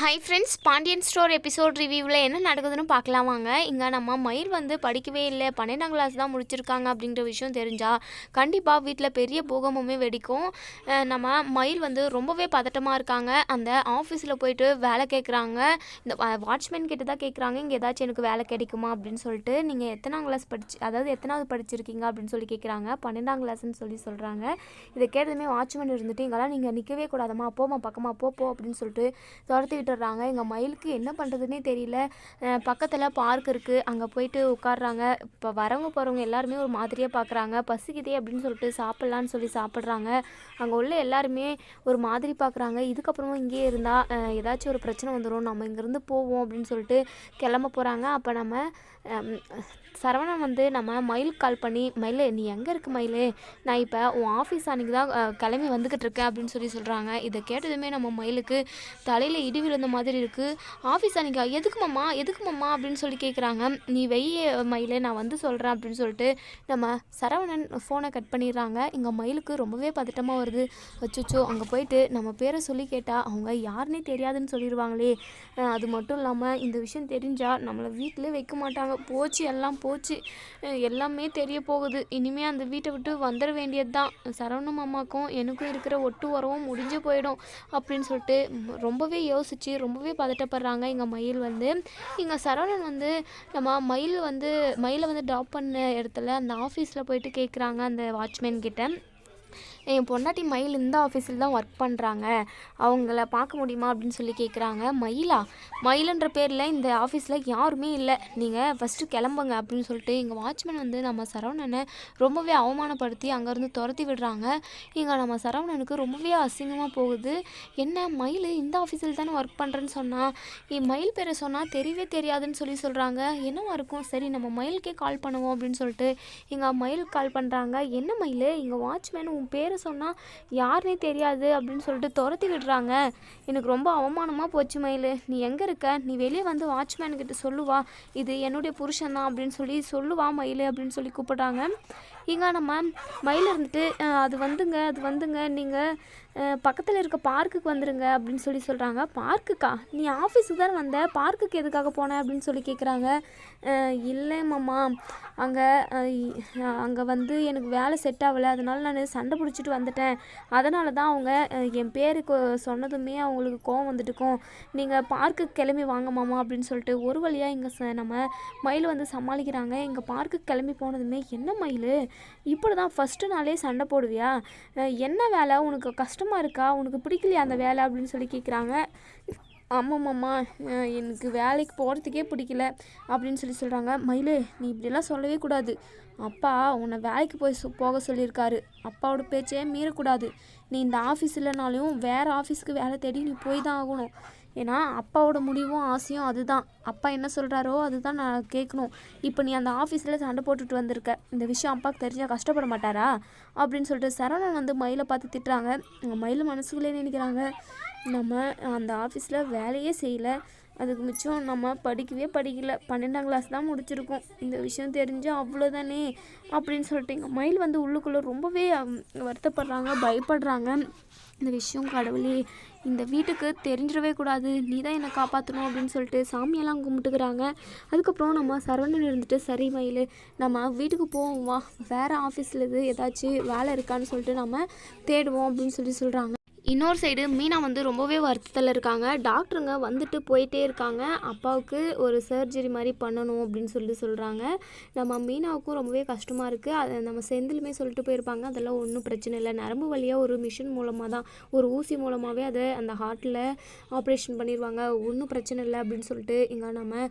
Hi friends Pandian store episode ரிவ்யூவில் என்ன நடக்குதுன்னு பார்க்கலாம் வாங்க இங்கே நம்ம மயில் வந்து படிக்கவே இல்லை. பன்னெண்டாம் கிளாஸ் தான் முடிச்சிருக்காங்க அப்படின்ற விஷயம் தெரிஞ்சால் கண்டிப்பாக வீட்டில் பெரிய பூகமுமே வெடிக்கும். நம்ம மயில் வந்து ரொம்பவே பதட்டமாக இருக்காங்க. அந்த ஆஃபீஸில் போயிட்டு வேலை கேட்குறாங்க இந்த வாட்ச்மேன் கிட்ட தான் கேட்குறாங்க இங்கே ஏதாச்சும் எனக்கு வேலை கிடைக்குமா அப்படின்னு சொல்லிட்டு நீங்கள் எத்தனாம் கிளாஸ் படிச்சு அதாவது எத்தனாவது படிச்சிருக்கீங்க அப்படின்னு சொல்லி கேட்குறாங்க பன்னெண்டாம் கிளாஸ்ன்னு சொல்லி சொல்கிறாங்க இதை கேட்டதுமே வாட்ச்மேன் இருந்துட்டு இங்கெல்லாம் நீங்கள் நிற்கவே கூடாதம்மா. போமா பக்கமாக போ போ அப்படின்னு சொல்லிட்டு துரத்தி விட்டுடுறாங்க எங்கள் மயிலுக்கு என்ன பண்ணுறதுனே தெரியல. பக்கத்தில் பார்க் இருக்குது அங்கே போயிட்டு உட்காடுறாங்க இப்போ வரவங்க போகிறவங்க எல்லாருமே ஒரு மாதிரியாக பார்க்குறாங்க பசிக்குதே அப்படின்னு சொல்லிட்டு சாப்பிட்லான்னு சொல்லி சாப்பிட்றாங்க. அங்கே உள்ள எல்லாருமே ஒரு மாதிரி பார்க்குறாங்க இதுக்கப்புறமும் இங்கேயே இருந்தால் ஏதாச்சும் ஒரு பிரச்சனை வந்துடும் நம்ம இங்கேருந்து போவோம் அப்படின்னு சொல்லிட்டு கிளம்ப போகிறாங்க அப்போ நம்ம சரவணன் வந்து நம்ம மயிலுக்கு கால் பண்ணி மயில் நீ எங்கே இருக்கு மயில்? நான் இப்போ உன் ஆஃபீஸ் அன்றைக்கி தான் கிளம்பி வந்துக்கிட்டு இருக்கேன் அப்படின்னு சொல்லி சொல்கிறாங்க இதை கேட்டதுமே நம்ம மயிலுக்கு தலையில் இடி விழுந்த மாதிரி இருக்குது ஆஃபீஸ் அன்றைக்கி எதுக்கு மாமா? எதுக்கு மாமா? அப்படின்னு சொல்லி கேட்குறாங்க நீ வெய்ய மயில் நான் வந்து சொல்கிறேன் அப்படின்னு சொல்லிட்டு நம்ம சரவணன் ஃபோனை கட் பண்ணிடுறாங்க. இங்கே மயிலுக்கு ரொம்பவே பதட்டமாக வருது. வச்சுச்சோ அங்கே போயிட்டு நம்ம பேரை சொல்லி கேட்டால் அவங்க யாருன்னே தெரியாதுன்னு சொல்லிடுவாங்களே. அது மட்டும் இல்லாமல் இந்த விஷயம் தெரிஞ்சால் நம்மளை வீட்டிலே வைக்க மாட்டாங்க. போச்சு எல்லாம் போச்சு. எல்லாமே தெரிய போகுது. இனிமே அந்த வீட்டை விட்டு வந்துட வேண்டியது தான் சரவண மாமாக்கும் எனக்கும் இருக்கிற ஒட்டு உறவும் முடிஞ்சு போயிடும் அப்படின்னு சொல்லிட்டு ரொம்பவே யோசிச்சு ரொம்பவே பதட்டப்படுறாங்க எங்கள் மயில் வந்து. இங்கே சரவணன் வந்து நம்ம மயில் வந்து மயிலை வந்து ட்ராப் பண்ண இடத்துல அந்த ஆஃபீஸில் போயிட்டு கேட்குறாங்க அந்த வாட்ச்மேன் கிட்ட. என் பொண்டாட்டி மயில் இந்த ஆஃபீஸில் தான் ஒர்க் பண்ணுறாங்க அவங்கள பார்க்க முடியுமா அப்படின்னு சொல்லி கேட்குறாங்க மயிலா? மயிலுன்ற பேரில் இந்த ஆஃபீஸில் யாருமே இல்லை. நீங்கள் ஃபஸ்ட்டு கிளம்புங்க அப்படின்னு சொல்லிட்டு எங்கள் வாட்ச்மேன் வந்து நம்ம சரவணனை ரொம்பவே அவமானப்படுத்தி அங்கேருந்து துரத்தி விடுறாங்க. இங்கே நம்ம சரவணனுக்கு ரொம்பவே அசிங்கமாக போகுது. என்ன மயில் இந்த ஆஃபீஸில் தானே ஒர்க் பண்ணுறேன்னு சொன்னால் என் மயில் பேரை சொன்னால் தெரியவே தெரியாதுன்னு சொல்லி சொல்கிறாங்க என்னவா இருக்கும்? சரி நம்ம மயிலுக்கே கால் பண்ணுவோம் அப்படின்னு சொல்லிட்டு எங்கள் மயிலுக்கு கால் பண்ணுறாங்க என்ன மயில்? இங்கே வாட்ச்மேன் உன் பேரை சொன்னால் யாருனே தெரியாது அப்படின்னு சொல்லிட்டு துரத்தி விடுறாங்க. எனக்கு ரொம்ப அவமானமாக போச்சு மயில். நீ எங்கே இருக்க? நீ வெளியே வந்து வாட்ச்மேன் கிட்ட சொல்லுவா. இது என்னுடைய புருஷன் தான் அப்படின்னு சொல்லி சொல்லுவா மயில் அப்படின்னு சொல்லி கூப்பிடுறாங்க. இங்கே நம்ம மயில் இருந்துட்டு அது வந்துங்க அது வந்துங்க நீங்கள் பக்கத்தில் இருக்க பார்க்குக்கு வந்துருங்க அப்படின்னு சொல்லி சொல்கிறாங்க பார்க்குக்கா நீ ஆஃபீஸுக்கு தானே வந்த? பார்க்குக்கு எதுக்காக போன அப்படின்னு சொல்லி கேட்குறாங்க இல்லை மாமா. அங்கே அங்கே வந்து எனக்கு வேலை செட் ஆகலை. அதனால நான் சண்டை பிடிச்சிட்டு வந்துட்டேன். அதனால தான் அவங்க என் பேருக்கு சொன்னதுமே அவங்களுக்கு கோவம் வந்துட்டுக்கும் நீங்கள் பார்க்குக்கு கிளம்பி வாங்க மாமா அப்படின்னு சொல்லிட்டு ஒரு வழியாக இங்கே ச நம்ம மயில் வந்து சமாளிக்கிறாங்க. இங்கே பார்க்குக்கு கிளம்பி போனதுமே என்ன மயில்? இப்படி தான் ஃபஸ்ட்டு நாளே சண்டை போடுவியா? என்ன வேலை? உனக்கு கஷ்டமாக இருக்கா? உனக்கு பிடிக்கலையா அந்த வேலை அப்படின்னு சொல்லி கேட்குறாங்க ஆமாம்மாம்மா எனக்கு வேலைக்கு போகிறதுக்கே பிடிக்கல அப்படின்னு சொல்லி சொல்கிறாங்க மயிலே நீ இப்படிலாம் சொல்லவே கூடாது. அப்பா உன்னை வேலைக்கு போய் போக சொல்லியிருக்காரு. அப்பாவோட பேச்சே மீறக்கூடாது. நீ இந்த ஆஃபீஸ் இல்லைனாலும் வேறு ஆஃபீஸுக்கு வேலை தேடி நீ போய் தான் ஆகணும். ஏன்னா அப்பாவோட முடிவும் ஆசையும் அதுதான். அப்பா என்ன சொல்கிறாரோ அதுதான் நான் கேட்கணும் இப்போ நீ அந்த ஆஃபீஸில் சண்டை போட்டுட்டு வந்திருக்க. இந்த விஷயம் அப்பாவுக்கு தெரிஞ்சால் கஷ்டப்பட மாட்டாரா? அப்படின்னு சொல்லிட்டு சரவணன் வந்து மயிலை பார்த்து திட்டுறாங்க. மயில் மனசுக்குள்ளே நினைக்கிறாங்க. நம்ம அந்த ஆஃபீஸில் வேலையே செய்யலை. அதுக்கு மிச்சம் நம்ம படிக்கவே படிக்கல. பன்னெண்டாம் கிளாஸ் தான் முடிச்சிருக்கோம். இந்த விஷயம் தெரிஞ்சால் அவ்வளோதானே அப்படின்னு சொல்லிட்டு எங்கள் மயில் வந்து உள்ளுக்குள்ளே ரொம்பவே வருத்தப்படுறாங்க பயப்படுறாங்க. இந்த விஷயம் கடவுளே இந்த வீட்டுக்கு தெரிஞ்சிடவே கூடாது. நீ தான் என்னை காப்பாற்றணும் அப்படின்னு சொல்லிட்டு சாமியெல்லாம் கும்பிட்டுக்கிறாங்க. அதுக்கப்புறம் நம்ம சரவணன் இருந்துட்டு சரி மயில் நம்ம வீட்டுக்கு போவோம் வா. வேறு ஆஃபீஸில் இது ஏதாச்சும் வேலை இருக்கான்னு சொல்லிட்டு நம்ம தேடுவோம் அப்படின்னு சொல்லி சொல்கிறாங்க இன்னொரு சைடு மீனா வந்து ரொம்பவே வருத்தத்தில் இருக்காங்க. டாக்டருங்க வந்துட்டு போயிட்டே இருக்காங்க. அப்பாவுக்கு ஒரு சர்ஜரி மாதிரி பண்ணணும் அப்படின்னு சொல்லி சொல்கிறாங்க நம்ம மீனாவுக்கும் ரொம்பவே கஷ்டமாக இருக்குது அதை நம்ம செந்திலுமே சொல்லிட்டு போயிருப்பாங்க. அதெல்லாம் ஒன்றும் பிரச்சனை இல்லை. நரம்பு வழியாக ஒரு மிஷின் மூலமாக தான் ஒரு ஊசி மூலமாகவே அதை அந்த ஹார்ட்டில் ஆப்ரேஷன் பண்ணிடுவாங்க ஒன்றும் பிரச்சனை இல்லை அப்படின்னு சொல்லிட்டு இங்கே நம்ம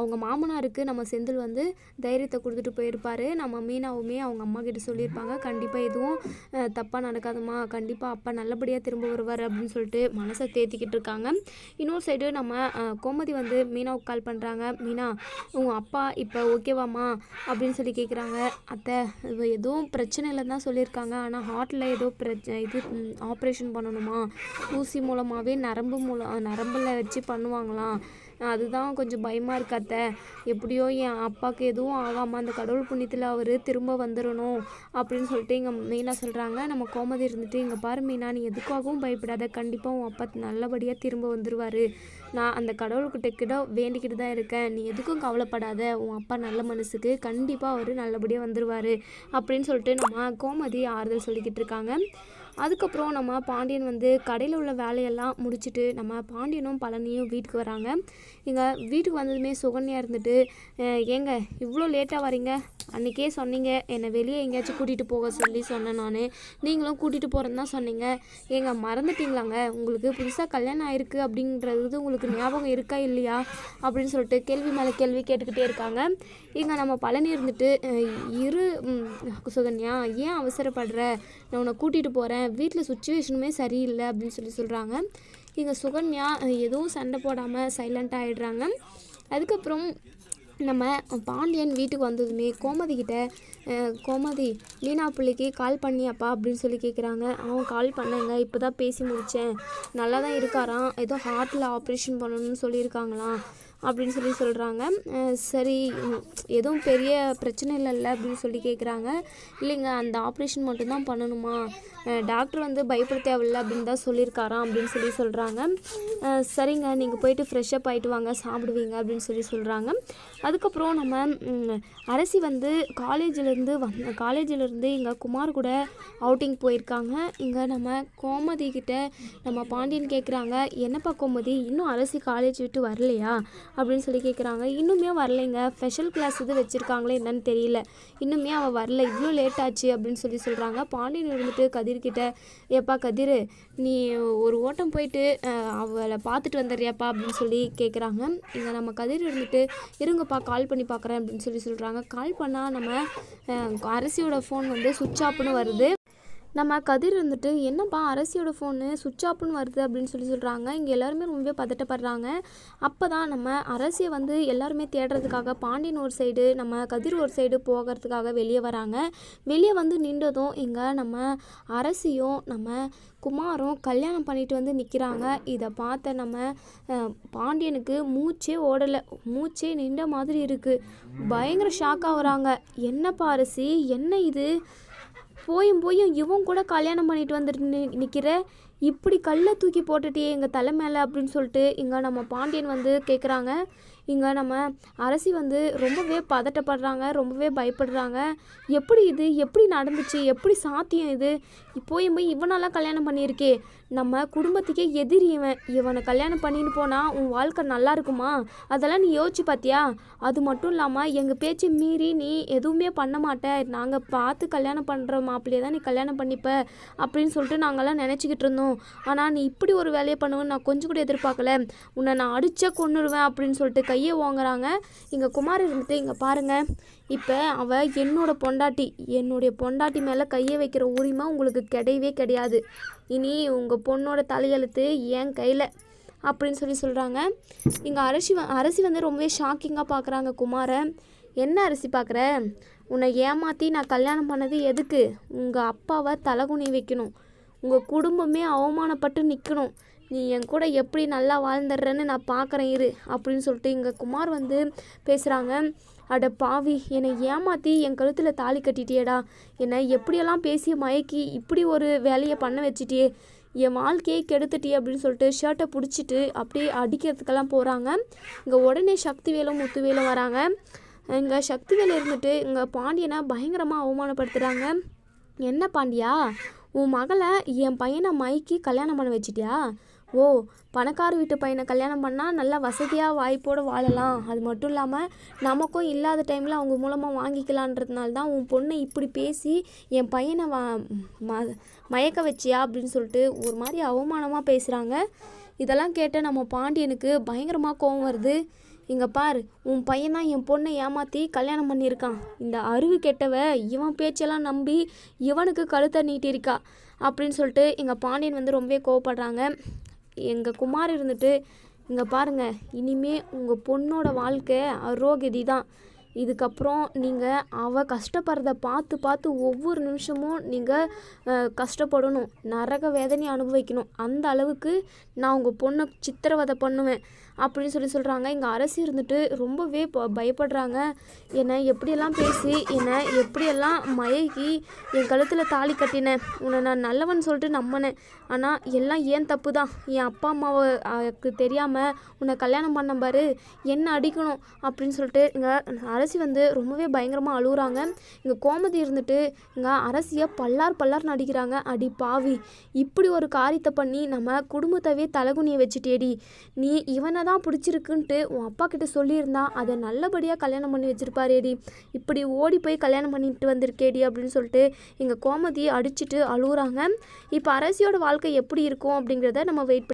அவங்க மாமனாருக்கு நம்ம செந்தில் வந்து தைரியத்தை கொடுத்துட்டு போயிருப்பாரு. நம்ம மீனாவுமே அவங்க அம்மா கிட்ட சொல்லியிருப்பாங்க. கண்டிப்பாக எதுவும் தப்பாக நடக்காதம்மா. கண்டிப்பாக அப்பா நல்லபடியாக திரும்ப வருவார் அப்படின்னு சொல்லிட்டு மனசை தேத்திக்கிட்டு இருக்காங்க. இன்னொரு சைடு நம்ம கோமதி வந்து மீனாவுக்கு கால் பண்ணுறாங்க மீனா உங்கள் அப்பா இப்போ ஓகேவாம்மா அப்படின்னு சொல்லி கேட்குறாங்க அத்தை எதுவும் பிரச்சனை இல்லைன்னு தான் சொல்லியிருக்காங்க. ஆனால் ஹார்ட்டில் ஏதோ பிரச்ச இது ஆப்ரேஷன் பண்ணணுமா? ஊசி மூலமாகவே நரம்பு மூலம் நரம்பில் வச்சு பண்ணுவாங்களாம். அதுதான் கொஞ்சம் பயமாக இருக்காத்த எப்படியோ என் அப்பாவுக்கு எதுவும் ஆகாமல் அந்த கடவுள் புண்ணியத்தில் அவர் திரும்ப வந்துடணும் அப்படின்னு சொல்லிட்டு இங்கே மீனா சொல்கிறாங்க நம்ம கோமதி இருந்துட்டு இங்கே பாரு மீனா நீ எதுக்காகவும் பயப்படாத. கண்டிப்பாக உன் அப்பா நல்லபடியாக திரும்ப வந்துடுவார் நான் அந்த கடவுள்கிட்ட கிட்ட வேண்டிக்கிட்டு தான் இருக்கேன். நீ எதுக்கும் கவலைப்படாத. உன் அப்பா நல்ல மனசுக்கு கண்டிப்பாக அவர் நல்லபடியாக வந்துடுவார் அப்படின்னு சொல்லிட்டு நம்ம கோமதி ஆறுதல் சொல்லிக்கிட்டு இருக்காங்க. அதுக்கப்புறம் நம்ம பாண்டியன் வந்து கடையில் உள்ள வேலையெல்லாம் முடிச்சுட்டு நம்ம பாண்டியனும் பழனியும் வீட்டுக்கு வராங்க. இங்கே வீட்டுக்கு வந்ததுமே சுகன்யா இருந்துட்டு ஏங்க இவ்வளோ லேட்டாக வரீங்க அன்றைக்கே சொன்னீங்க. என்னை வெளியே எங்கேயாச்சும் கூட்டிகிட்டு போக சொல்லி சொன்னேன் நான். நீங்களும் கூட்டிகிட்டு போகிறேன்னு தான் சொன்னீங்க. ஏங்க மறந்துட்டீங்களாங்க? உங்களுக்கு புதுசாக கல்யாணம் ஆயிருக்கு அப்படின்றது உங்களுக்கு ஞாபகம் இருக்கா இல்லையா? அப்படின்னு சொல்லிட்டு கேள்வி மேலே கேள்வி கேட்டுக்கிட்டே இருக்காங்க. இங்கே நம்ம பழனி இருந்துட்டு இரு சுகன்யா ஏன் அவசரப்படுற? நான் உன்னை கூட்டிகிட்டு போகிறேன் வீட்டில் சுச்சுவேஷனுமே சரியில்லை அப்படின்னு சொல்லி சொல்கிறாங்க இங்கே சுகன்யா எதுவும் சண்டை போடாமல் சைலண்ட் ஆகிடுறாங்க அதுக்கப்புறம் நம்ம பாண்டியன் வீட்டுக்கு வந்ததுமே கோமதி கிட்ட கோமதி லீனா பிள்ளைக்கு கால் பண்ணியாப்பா அப்படின்னு சொல்லி கேட்குறாங்க அவன் கால் பண்ணாங்க இப்போ தான் பேசி முடித்தேன் நல்லா தான் இருக்காராம். ஏதோ ஹார்ட்டில் ஆப்ரேஷன் பண்ணணும்னு சொல்லியிருக்காங்களாம் அப்படின்னு சொல்லி சொல்கிறாங்க சரி எதுவும் பெரிய பிரச்சனை இல்லைல்ல அப்படின்னு சொல்லி கேட்குறாங்க இல்லைங்க அந்த ஆப்ரேஷன் மட்டும்தான் பண்ணணுமா? டாக்டர் வந்து பயப்பட தேவையில்ல அப்படின்னு தான் சொல்லியிருக்காராம் அப்படின்னு சொல்லி சொல்கிறாங்க சரிங்க நீங்கள் போயிட்டு ஃப்ரெஷ்ஷப் ஆகிட்டு வாங்க சாப்பிடுவீங்க அப்படின்னு சொல்லி சொல்கிறாங்க அதுக்கப்புறம் நம்ம அரசி வந்து காலேஜிலேருந்து வந் காலேஜிலேருந்து இங்கே குமார் கூட அவுட்டிங் போயிருக்காங்க. இங்கே நம்ம கோமதி கிட்ட நம்ம பாண்டியன் கேட்குறாங்க என்னப்பா கோமதி இன்னும் அரசி காலேஜ் விட்டு வரலையா? அப்படின்னு சொல்லி கேட்குறாங்க இன்னுமே வரலைங்க. ஸ்பெஷல் கிளாஸ் இது வச்சுருக்காங்களே என்னன்னு தெரியல. இன்னுமே அவள் வரல. இவ்வளோ லேட் ஆச்சு அப்படின்னு சொல்லி சொல்கிறாங்க பாண்டியன் இருந்துட்டு கதிர்கிட்ட ஏப்பா கதிர் நீ ஒரு ஓட்டம் போயிட்டு அவளை பார்த்துட்டு வந்துடுறியாப்பா? அப்படின்னு சொல்லி கேட்குறாங்க இங்கே நம்ம கதிர் இருந்துட்டு இருங்கப்பா கால் பண்ணி பார்க்குறேன் அப்படின்னு சொல்லி சொல்கிறாங்க கால் பண்ணால் நம்ம அரசியோட ஃபோன் வந்து சுவிட்ச் ஆஃப்னு வருது. நம்ம கதிர் இருந்துட்டு என்னப்பா அரசியோட ஃபோனு சுவிட்ச் ஆஃப்னு வருது? அப்படின்னு சொல்லி சொல்கிறாங்க இங்கே எல்லாருமே ரொம்பவே பதட்டப்படுறாங்க. அப்போ தான் நம்ம அரசியை வந்து எல்லாருமே தேடுறதுக்காக பாண்டியன் ஒரு சைடு நம்ம கதிர் ஒரு சைடு போகிறதுக்காக வெளியே வராங்க. வெளியே வந்து நின்றதும் இங்கே நம்ம அரசியும் நம்ம குமாரும் கல்யாணம் பண்ணிட்டு வந்து நிற்கிறாங்க இதை பார்த்த நம்ம பாண்டியனுக்கு மூச்சே ஓடலை. மூச்சே நின்ற மாதிரி இருக்குது பயங்கர ஷாக் ஆகுறாங்க என்னப்பா அரசி? என்ன இது? போயும் போயும் இவன் கூட கல்யாணம் பண்ணிட்டு வந்துட்டு நிற்கிற இப்படி கல்லை தூக்கி போட்டுட்டே எங்கள் தலை மேலே அப்படின்னு சொல்லிட்டு இங்கே நம்ம பாண்டியன் வந்து கேட்குறாங்க இங்கே நம்ம அரசி வந்து ரொம்பவே பதட்டப்படுறாங்க ரொம்பவே பயப்படுறாங்க. எப்படி இது? எப்படி நடந்துச்சு? எப்படி சாத்தியம் இது? போயும் போய் இவனெல்லாம் கல்யாணம் பண்ணியிருக்கே. நம்ம குடும்பத்துக்கே எதிரி இவன். இவனை கல்யாணம் பண்ணின்னு போனால் உன் வாழ்க்கை நல்லா இருக்குமா? அதெல்லாம் நீ யோசிச்சு பார்த்தியா அது மட்டும் இல்லாமல் எங்கள் பேச்சை மீறி நீ எதுவுமே பண்ண மாட்ட. நாங்கள் பார்த்து கல்யாணம் பண்ணுற மாப்பிள்ளையே தான் நீ கல்யாணம் பண்ணிப்ப அப்படின்னு சொல்லிட்டு நாங்கள்லாம் நினச்சிக்கிட்டு இருந்தோம். ஆனால் நீ இப்படி ஒரு வேலையை பண்ணுவேன்னு நான் கொஞ்சம் கூட எதிர்பார்க்கல. உன்னை நான் அடிச்சா கொண்டுடுவேன் அப்படின்னு சொல்லிட்டு கையை வாங்குறாங்க இங்கே குமார் இருந்துட்டு இங்கே பாருங்கள் இப்போ அவள் என்னோட பொண்டாட்டி. என்னுடைய பொண்டாட்டி மேலே கையை வைக்கிற உரிமை உங்களுக்கு கிடையவே கிடையாது. இனி உங்கள் பொண்ணோட தலையெழுத்து என் கையில் அப்படின்னு சொல்லி சொல்கிறாங்க இங்கே அரசி வ- அரசி வந்து ரொம்பவே ஷாக்கிங்காக பார்க்குறாங்க குமாரை. என்ன அரிசி பார்க்குற உன்னை ஏமாற்றி நான் கல்யாணம் பண்ணது எதுக்கு? உங்கள் அப்பாவை தலகுனி வைக்கணும். உங்கள் குடும்பமே அவமானப்பட்டு நிற்கணும் நீ என் கூட எப்படி நல்லா வாழ்ந்துடுறேன்னு நான் பார்க்குறேன் இரு அப்படின்னு சொல்லிட்டு இங்கே குமார் வந்து பேசுகிறாங்க அட பாவி என்னை ஏமாற்றி என் கழுத்தில் தாலி கட்டிட்டியேடா. என்னை எப்படியெல்லாம் பேசி மயக்கி இப்படி ஒரு வேலையை பண்ண வச்சிட்டியே. என் வாழ்க்கையை கெடுத்துட்டியே அப்படின்னு சொல்லிட்டு ஷர்ட்டை பிடிச்சிட்டு அப்படியே அடிக்கிறதுக்கெல்லாம் போகிறாங்க இங்கே உடனே சக்திவேலும் முத்துவேலும் வராங்க. இங்கே சக்திவேல் இருந்துட்டு இங்கே பாண்டியனை பயங்கரமாக அவமானப்படுத்துகிறாங்க என்ன பாண்டியா உன் மகளை என் பையனை மைக்கி கல்யாணம் பண்ண வச்சிட்டியா? ஓ பணக்கார வீட்டு பையனை கல்யாணம் பண்ணால் நல்லா வசதியாக வாய்ப்போடு வாழலாம். அது மட்டும் இல்லாமல் நமக்கும் இல்லாத டைமில் அவங்க மூலமாக வாங்கிக்கலான்றதுனால தான் உன் பொண்ணை இப்படி பேசி என் பையனை வா ம மயக்க வச்சியா அப்படின்னு சொல்லிட்டு ஒரு மாதிரி அவமானமாக பேசுகிறாங்க இதெல்லாம் கேட்ட நம்ம பாண்டியனுக்கு பயங்கரமாக கோவம் வருது. இங்கே பார் உன் பையன் தான் என் பொண்ணை ஏமாற்றி கல்யாணம் பண்ணியிருக்கான். இந்த அறிவு கெட்டவ இவன் பேச்செல்லாம் நம்பி இவனுக்கு கழுத்தை நீட்டியிருக்கா அப்படின்னு சொல்லிட்டு எங்கள் பாண்டியன் வந்து ரொம்பவே கோவப்படுறாங்க. எங்கள் குமார் இருந்துட்டு இங்கே பாருங்க இனிமே உங்கள் பொண்ணோட வாழ்க்கை அரோகதி தான். இதுக்கப்புறம் நீங்கள் அவள் கஷ்டப்படுறத பார்த்து பார்த்து ஒவ்வொரு நிமிஷமும் நீங்கள் கஷ்டப்படணும். நரக வேதனை அனுபவிக்கணும். அந்த அளவுக்கு நான் உங்கள் பொண்ணை சித்திரவதை பண்ணுவேன். அப்படின்னு சொல்லி சொல்கிறாங்க இங்கே அரசி இருந்துட்டு ரொம்பவே ப பயப்படுறாங்க. என்னை எப்படியெல்லாம் பேசி என்னை எப்படியெல்லாம் மயக்கி என் கழுத்தில் தாலி கட்டினேன். உன்னை நான் நல்லவன் சொல்லிட்டு நம்பினேன். ஆனால் எல்லாம் ஏன் தப்பு தான் என் அப்பா அம்மாவுக்கு தெரியாமல் உன்னை கல்யாணம் பண்ண பாரு. என்ன அடிக்கணும்? அப்படின்னு சொல்லிட்டு இங்கே அரசி வந்து ரொம்பவே பயங்கரமாக அழுகுறாங்க இங்கே கோமதி இருந்துட்டு இங்கே அரசியை பல்லார் பல்லார் நடிக்கிறாங்க அடி பாவி. இப்படி ஒரு காரியத்தை பண்ணி நம்ம குடும்பத்தவே தலகுனியை வச்சுட்டேடி நீ இவனை தான் பிடிச்சிருக்குன்ட்டு உன் அப்பா கிட்ட சொல்லியிருந்தா அதை நல்லபடியாக கல்யாணம் பண்ணி வச்சிருப்பாரேடி. இப்படி ஓடி போய் கல்யாணம் பண்ணிட்டு வந்திருக்கேடி அப்படின்னு சொல்லிட்டு எங்கள் கோமதியை அடிச்சிட்டு அழுகுறாங்க இப்போ அரசியோட வாழ்க்கை எப்படி இருக்கும் அப்படிங்கிறத நம்ம வெயிட்